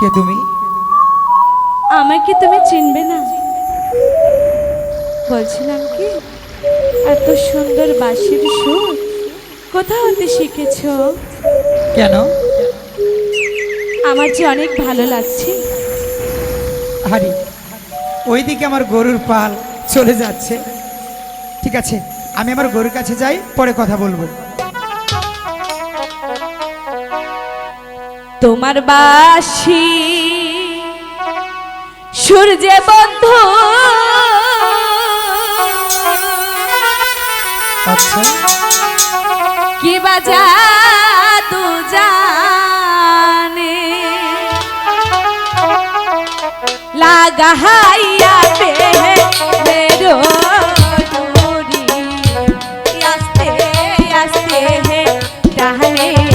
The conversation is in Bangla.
কে তুমি? আমাকে তুমি চিনবে না। বলছিলাম কি এত সুন্দর বাঁশির সুর কোথা হতে শিখেছ? কেন? আমার যে অনেক ভালো লাগছে। হারি ওইদিকে আমার গরুর পাল চলে যাচ্ছে। ঠিক আছে আমি আমার গরুর কাছে যাই পরে কথা বলব। তোমার বাসি সূর্যে বন্ধ। আচ্ছা। কি বাজা তু জানে? লাগাইয়া পে মেরো আসতে আসতে হে ডাহনে